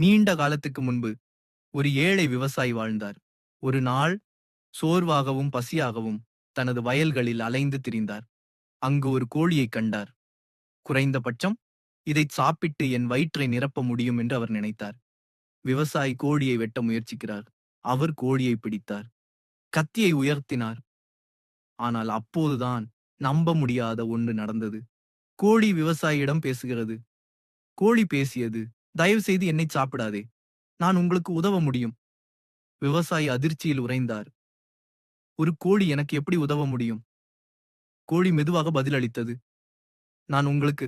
நீண்ட காலத்துக்கு முன்பு ஒரு ஏழை விவசாயி வாழ்ந்தார். ஒரு நாள் சோர்வாகவும் பசியாகவும் தனது வயல்களில் அலைந்து திரிந்தார். அங்கு ஒரு கோழியைக் கண்டார். குறைந்தபட்சம் இதைச் சாப்பிட்டு என் வயிற்றை நிரப்ப முடியும் என்று அவர் நினைத்தார். விவசாயி கோழியை வெட்ட முயற்சிக்கிறார். அவர் கோழியை பிடித்தார். கத்தியை உயர்த்தினார். ஆனால் அப்போதுதான் நம்ப முடியாத ஒன்று நடந்தது. கோழி விவசாயியிடம் பேசுகிறது. கோழி பேசியது தயவு செய்து என்னை சாப்பிடாதே. நான் உங்களுக்கு உதவ முடியும். விவசாயி அதிர்ச்சியில் உறைந்தார். ஒரு கோழி எனக்கு எப்படி உதவ முடியும்? கோழி மெதுவாக பதிலளித்தது. நான் உங்களுக்கு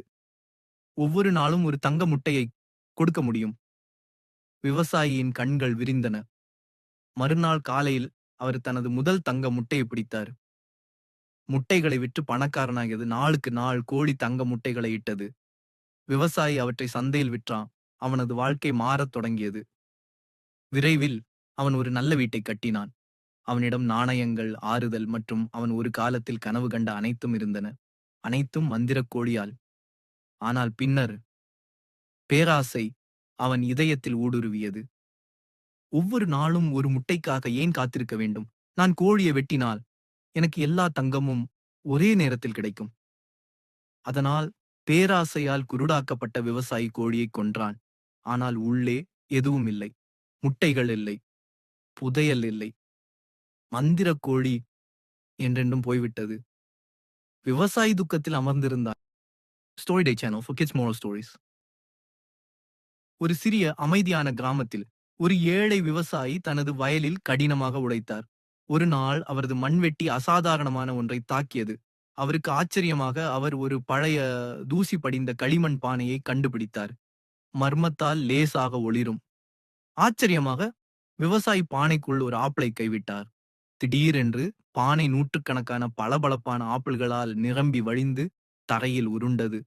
ஒவ்வொரு நாளும் ஒரு தங்க முட்டையை கொடுக்க முடியும். விவசாயியின் கண்கள் விரிந்தன. மறுநாள் காலையில் அவர் தனது முதல் தங்க முட்டையை பிடித்தார். முட்டைகளை விற்று பணக்காரனாகியது நாளுக்கு நாள் கோழி தங்க முட்டைகளை இட்டது. விவசாயி அவற்றை சந்தையில் விற்றான். அவனது வாழ்க்கை மாறத் தொடங்கியது. விரைவில் அவன் ஒரு நல்ல வீட்டை கட்டினான். அவனிடம் நாணயங்கள் ஆறுதல் மற்றும் அவன் ஒரு காலத்தில் கனவு கண்ட அனைத்தும் இருந்தன. அனைத்தும் மந்திரக் கோழியால். ஆனால் பின்னர் பேராசை அவன் இதயத்தில் ஊடுருவியது. ஒவ்வொரு நாளும் ஒரு முட்டைக்காக ஏன் காத்திருக்க வேண்டும்? நான் கோழியை வெட்டினால் எனக்கு எல்லா தங்கமும் ஒரே நேரத்தில் கிடைக்கும். அதனால் பேராசையால் குருடாக்கப்பட்ட விவசாயி கோழியை கொன்றான். ஆனால் உள்ளே எதுவும் இல்லை. முட்டைகள் இல்லை. புதையல் இல்லை. மந்திர கோழி என்றென்றும் போய்விட்டது. விவசாயி துக்கத்தில் அமர்ந்திருந்தார். Story day channel for kids stories ஒரு சிறிய அமைதியான கிராமத்தில் ஒரு ஏழை விவசாயி தனது வயலில் கடினமாக உழைத்தார். ஒரு நாள் அவரது மண்வெட்டி அசாதாரணமான ஒன்றை தாக்கியது. அவருக்கு ஆச்சரியமாக அவர் ஒரு பழைய தூசி படிந்த களிமண் பானையை கண்டுபிடித்தார். மர்மத்தால் லேசாக ஒளிரும். ஆச்சரியமாக விவசாயி பானைக்குள் ஒரு ஆப்பிளை கைவிட்டார். திடீரென்று பானை நூற்றுக்கணக்கான பளபளப்பான ஆப்பிள்களால் நிரம்பி வழிந்து தரையில் உருண்டது.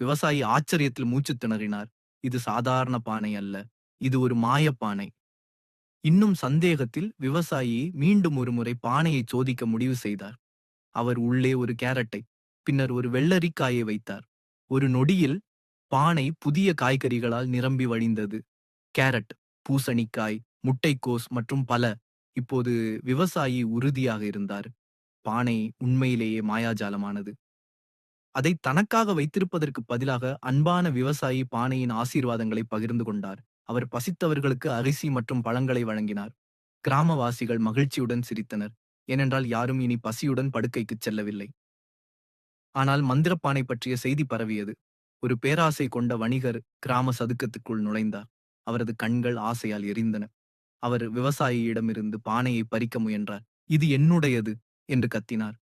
விவசாயி ஆச்சரியத்தில் மூச்சு திணறினார். இது சாதாரண பானை அல்ல. இது ஒரு மாயப்பானை. இன்னும் சந்தேகத்தில் விவசாயி மீண்டும் ஒரு முறை பானையை சோதிக்க முடிவு செய்தார். அவர் உள்ளே ஒரு கேரட்டை பின்னர் ஒரு வெள்ளரிக்காயை வைத்தார். ஒரு நொடியில் பானை புதிய காய்கறிகளால் நிரம்பி வழிந்தது. கேரட் பூசணிக்காய் முட்டைக்கோஸ் மற்றும் பல இப்போது விவசாயி உறுதியாக இருந்தார். பானை உண்மையிலேயே மாயாஜாலமானது. அதை தனக்காக வைத்திருப்பதற்கு பதிலாக அன்பான விவசாயி பானையின் ஆசீர்வாதங்களை பகிர்ந்து கொண்டார். அவர் பசித்தவர்களுக்கு அரிசி மற்றும் பழங்களை வழங்கினார். கிராமவாசிகள் மகிழ்ச்சியுடன் சிரித்தனர். ஏனென்றால் யாரும் இனி பசியுடன் படுக்கைக்குச் செல்லவில்லை. ஆனால் மந்திரப்பானை பற்றிய செய்தி பரவியது. ஒரு பேராசை கொண்ட வணிகர் கிராம சதுக்கத்துக்குள் நுழைந்தார். அவரது கண்கள் ஆசையால் எரிந்தன. அவர் விவசாயியிடமிருந்து பானையை பறிக்க முயன்றார். இது என்னுடையது? என்று கத்தினார்.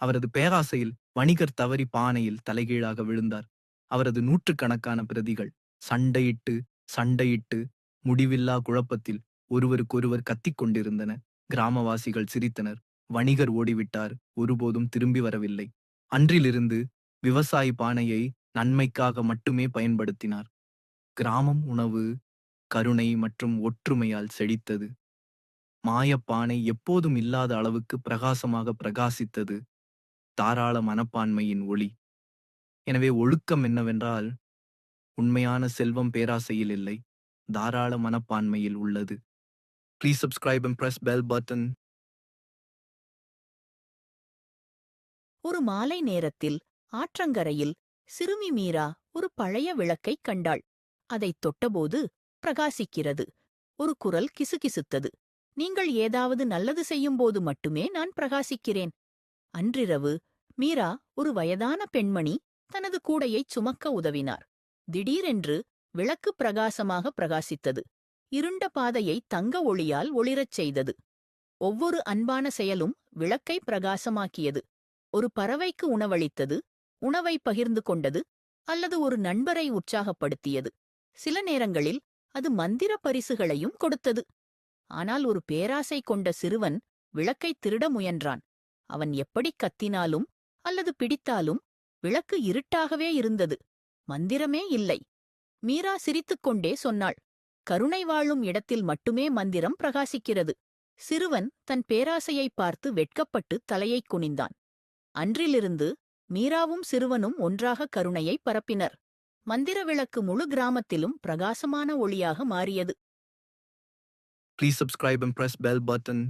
அவரது பேராசையில் வணிகர் தவறி பானையில் தலைகீழாக விழுந்தார். அவரது நூற்றுக்கணக்கான பிரதிகள் சண்டையிட்டு சண்டையிட்டு முடிவில்லா குழப்பத்தில் ஒருவருக்கொருவர் கத்திக் கொண்டிருந்தன. கிராமவாசிகள் சிரித்தனர். வணிகர் ஓடிவிட்டார். ஒருபோதும் திரும்பி வரவில்லை. அன்றிலிருந்து விவசாயி பானையை நன்மைக்காக மட்டுமே பயன்படுத்தினார். கிராமம் உணவு கருணை மற்றும் ஒற்றுமையால் செழித்தது. மாயப்பானை எப்போதும் இல்லாத அளவுக்கு பிரகாசமாக பிரகாசித்தது. தாராள மனப்பான்மையின் ஒளி. எனவே ஒழுக்கம் என்னவென்றால் உண்மையான செல்வம் பேராசையில் இல்லை தாராள மனப்பான்மையில் உள்ளது. Please subscribe and press bell button ஒரு மாலை நேரத்தில் ஆற்றங்கரையில் சிறுமி மீரா ஒரு பழைய விளக்கைக் கண்டாள். அதைத் தொட்டபோது பிரகாசிக்கிறது. ஒரு குரல் கிசுகிசுத்தது. நீங்கள் ஏதாவது நல்லது செய்யும்போது மட்டுமே நான் பிரகாசிக்கிறேன். அன்றிரவு மீரா ஒரு வயதான பெண்மணி தனது கூடையைச் சுமக்க உதவினார். திடீரென்று விளக்கு பிரகாசமாக பிரகாசித்தது. இருண்ட பாதையை தங்க ஒளியால் ஒளிரச் செய்தது. ஒவ்வொரு அன்பான செயலும் விளக்கை பிரகாசமாக்கியது. ஒரு பறவைக்கு உணவளித்தது. உணவை பகிர்ந்து கொண்டது அல்லது ஒரு நண்பரை உற்சாகப்படுத்தியது. சில நேரங்களில் அது மந்திர பரிசுகளையும் கொடுத்தது. ஆனால் ஒரு பேராசை கொண்ட சிறுவன் விளக்கைத் திருட முயன்றான். அவன் எப்படிக் கத்தினாலும் அல்லது பிடித்தாலும் விளக்கு இருட்டாகவே இருந்தது. மந்திரமே இல்லை. மீரா சிரித்துக்கொண்டே சொன்னாள். கருணை வாழும் இடத்தில் மட்டுமே மந்திரம் பிரகாசிக்கிறது. சிறுவன் தன் பேராசையைப் பார்த்து வெட்கப்பட்டு தலையைக் குனிந்தான். அன்றிலிருந்து மீராவும் சிறுவனும் ஒன்றாக கருணையை பரப்பினர் மந்திர விளக்கு முழு கிராமத்திலும் பிரகாசமான ஒளியாக மாறியது Please subscribe and press bell button.